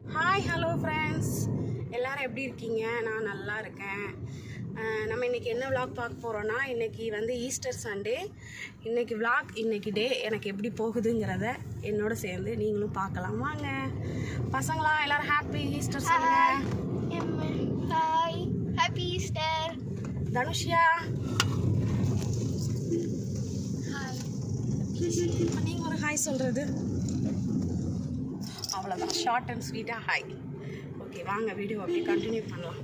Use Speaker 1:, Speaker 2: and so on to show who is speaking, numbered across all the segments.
Speaker 1: Hi hello friends எல்லாரும் எப்படி இருக்கீங்க? நான் நல்லா இருக்கேன். நம்ம இன்றைக்கி என்ன vlog பார்க்க போகிறோன்னா இன்றைக்கி வந்து ஈஸ்டர் சண்டே இன்றைக்கி vlog இன்றைக்கி டே எனக்கு எப்படி போகுதுங்கிறத என்னோட சேர்ந்து நீங்களும் பார்க்கலாம். வாங்க. பசங்களா எல்லாரும் ஹாப்பி ஈஸ்டர் சொல்லுங்க.
Speaker 2: Hi happy Easter
Speaker 1: Dhanushiya. நீங்கள் ஒரு ஹாய் சொல்கிறது அவ்வளோதான் ஷார்ட் அண்ட் ஸ்வீட்டாக ஹாய் ஓகே வாங்க வீடியோ அப்படியே கண்டினியூ பண்ணலாம்.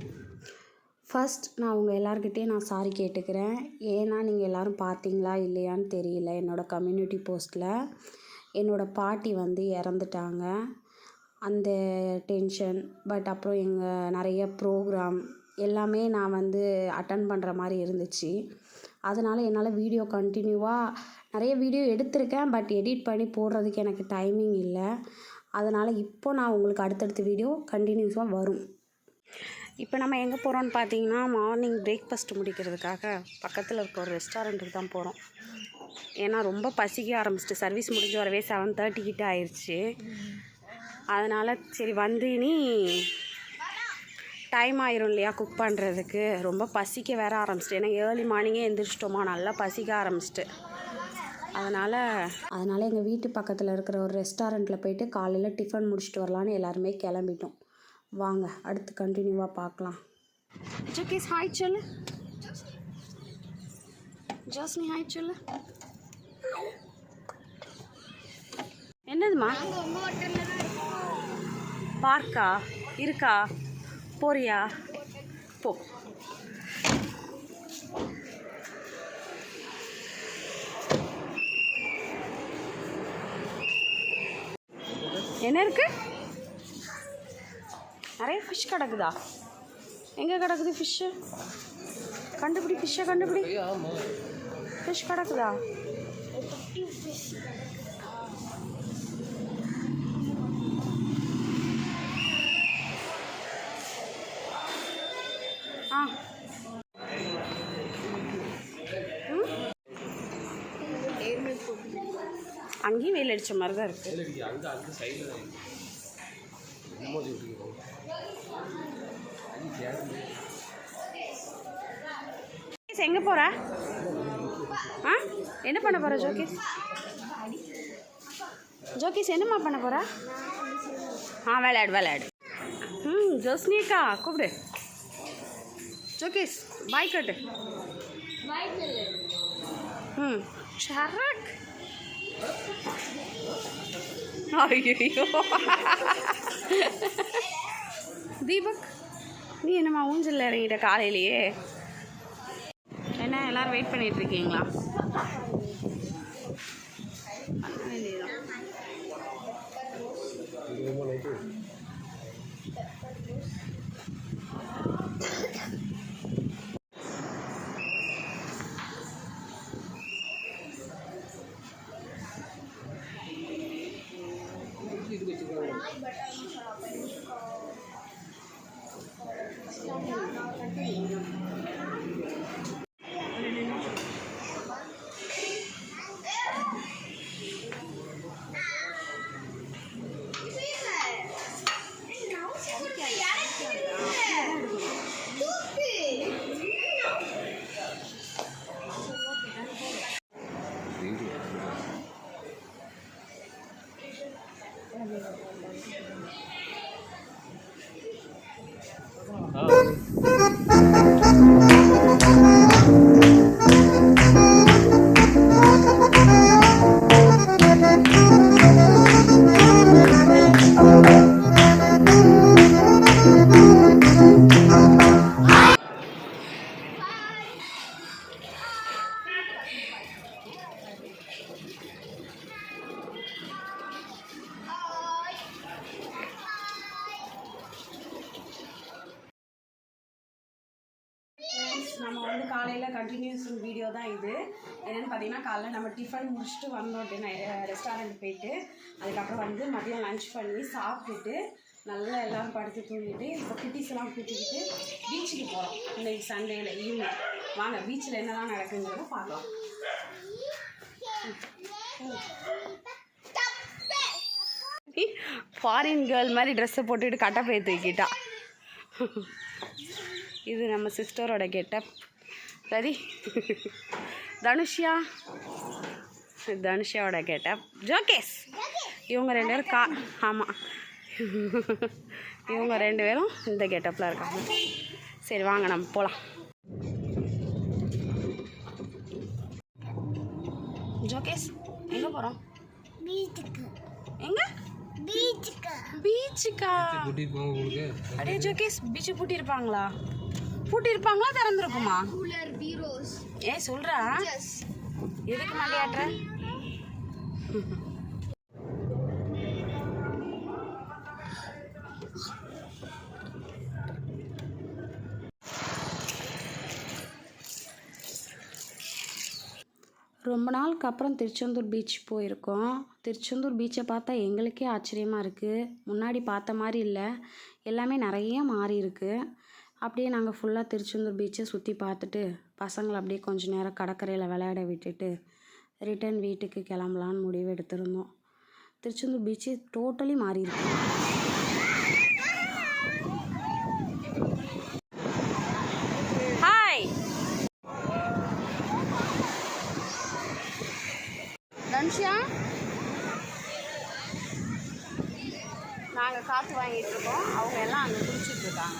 Speaker 1: ஃபஸ்ட் நான் உங்கள் எல்லாருக்கிட்டேயும் நான் சாரி கேட்டுக்கிறேன். ஏன்னா நீங்கள் எல்லோரும் பார்த்தீங்களா இல்லையான்னு தெரியல. என்னோடய கம்யூனிட்டி போஸ்ட்டில் என்னோடய பாட்டி வந்து இறந்துட்டாங்க. அந்த டென்ஷன் பட் அப்புறம் எங்கள் நிறைய ப்ரோக்ராம் எல்லாமே நான் வந்து அட்டன் பண்ணுற மாதிரி இருந்துச்சு. அதனால் என்னால் வீடியோ கண்டினியூவாக நிறைய வீடியோ எடுத்திருக்கேன் பட் எடிட் பண்ணி போடுறதுக்கு எனக்கு டைமிங் இல்லை. அதனால் இப்போ நான் உங்களுக்கு அடுத்தடுத்த வீடியோ கண்டினியூஸாக வரும். இப்போ நம்ம எங்கே போகிறோம்னு பார்த்தீங்கன்னா மார்னிங் பிரேக்ஃபாஸ்ட் முடிக்கிறதுக்காக பக்கத்தில் இருக்க ஒரு ரெஸ்டாரண்ட்டுக்கு தான் போகிறோம் ஏன்னா ரொம்ப பசிக்க ஆரம்பிச்சிட்டு சர்வீஸ் முடிஞ்சு வரவே செவன் தேர்ட்டி கிட்ட ஆயிடுச்சு அதனால் சரி வந்து இனி டைம் ஆயிரும் இல்லையா குக் பண்ணுறதுக்கு ரொம்ப பசிக்க வேற ஆரம்பிச்சிட்டு ஏன்னா ஏர்லி மார்னிங்கே எழுந்திரிச்சிட்டோமா நல்லா பசிக்க ஆரம்பிச்சிட்டு. அதனால் அதனால் எங்கள் வீட்டு பக்கத்தில் இருக்கிற ஒரு ரெஸ்டாரண்ட்டில் போயிட்டு காலையில் டிஃபன் முடிச்சுட்டு வரலான்னு எல்லாருமே கிளம்பிட்டோம். வாங்க அடுத்து கண்டினியூவாக பார்க்கலாம். ஜக்கீஸ் ஹாய் சொல்லு ஜோஸ்னி ஹாய் சொல்லு என்னதுமா பார்க்கா? இருக்கா? போறியா? போ. என்ன இருக்குது நிறைய ஃபிஷ் கிடக்குதா? எங்கே கிடக்குது ஃபிஷ்ஷு கண்டுபிடி ஃபிஷ்ஷை கண்டுபிடி. ஃபிஷ் கிடக்குதா? ஆ. அங்கேயும் வெயில் அடித்த மாதிரி தான் இருக்குது எங்கே போகிற ஆ? என்ன பண்ண போகிற ஜோகேஷ்? ஜோகேஷ் என்னம்மா பண்ண போகிற ஆ விளையாடு விளையாடு. ம் ஜோஸ்னிக்கா கூப்பிடு. ஜோகேஷ் பாய் கட்டு ம் ஷரக் ஐயோ தீபக் நீ என்னம்மா ஊஞ்சலில் இறங்கிட்ட காலையிலேயே? என்ன எல்லாரும் வெயிட் பண்ணிட்டு இருக்கீங்களா? பண்ண வேண்டியதுதான் 嗯。நம்ம வந்து காலையில் கண்டினியூஸ் வீடியோ தான் இது. என்னென்னு பார்த்தீங்கன்னா காலைல நம்ம டிஃபன் முடிச்சுட்டு வந்தோம் ரெஸ்டாரண்ட் போயிட்டு அதுக்கப்புறம் வந்து மதியம் லன்ச் பண்ணி சாப்பிட்டுட்டு நல்லா எல்லோரும் படுத்து தூங்கிட்டு இப்போ குட்டிஸ்லாம் எல்லாம் கூட்டிக்கிட்டு பீச்சுக்கு போகிறோம் இன்னைக்கு சண்டேல ஈவினிங் வாங்க பீச்சில் என்னெல்லாம் நடக்குங்கிறத பார்க்கலாம். ஃபாரின் கேர்ள் மாதிரி ட்ரெஸ்ஸை போட்டுட்டு கட்டப்பைய தூக்கிட்டா. இது நம்ம சிஸ்டரோட கெட்டப் சரி தனுஷ்யா? தனுஷாவோட கெட்டப் ஜோகேஸ் இவங்க ரெண்டு பேரும் கா ஆமாம் இவங்க ரெண்டு பேரும் இந்த கெட்டப்பில் இருக்காங்க. சரி வாங்க நம்ம போகலாம் ஜோகேஷ் எங்கே போகிறோம்
Speaker 2: பீச்சுக்கு.
Speaker 1: எங்கே?
Speaker 2: பீச்சுக்கு.
Speaker 1: பீச்சுக்கா? அடே ஜோகேஷ் பீச்சு பூட்டியிருப்பாங்களா பூட்டியிருப்பாங்களா? திறந்துருக்குமா?
Speaker 2: கூலர் பீரோஸ்
Speaker 1: ஏ சொல்கிறா எதுக்கு மண்டையாட்டுற? ரொம்ப நாளுக்கு அப்புறம் திருச்செந்தூர் பீச் போயிருக்கோம். திருச்செந்தூர் பீச்சை பார்த்தா எங்களுக்கே ஆச்சரியமாக இருக்குது முன்னாடி பார்த்த மாதிரி இல்லை. எல்லாமே நிறைய மாறி இருக்கு. அப்படியே நாங்கள் ஃபுல்லாக திருச்செந்தூர் பீச்சை சுற்றி பார்த்துட்டு பசங்களை அப்படியே கொஞ்ச நேரம் கடற்கரையில் விளையாட விட்டுட்டு ரிட்டர்ன் வீட்டுக்கு கிளம்பலான்னு முடிவு எடுத்திருந்தோம். திருச்செந்தூர் பீச்சு டோட்டலி மாறி இருக்கு ஹாய் தனுஷா நாங்கள் காற்று வாங்கிட்டு இருக்கோம். அவங்க எல்லாம் அங்கே குளிச்சுட்டு இருக்காங்க.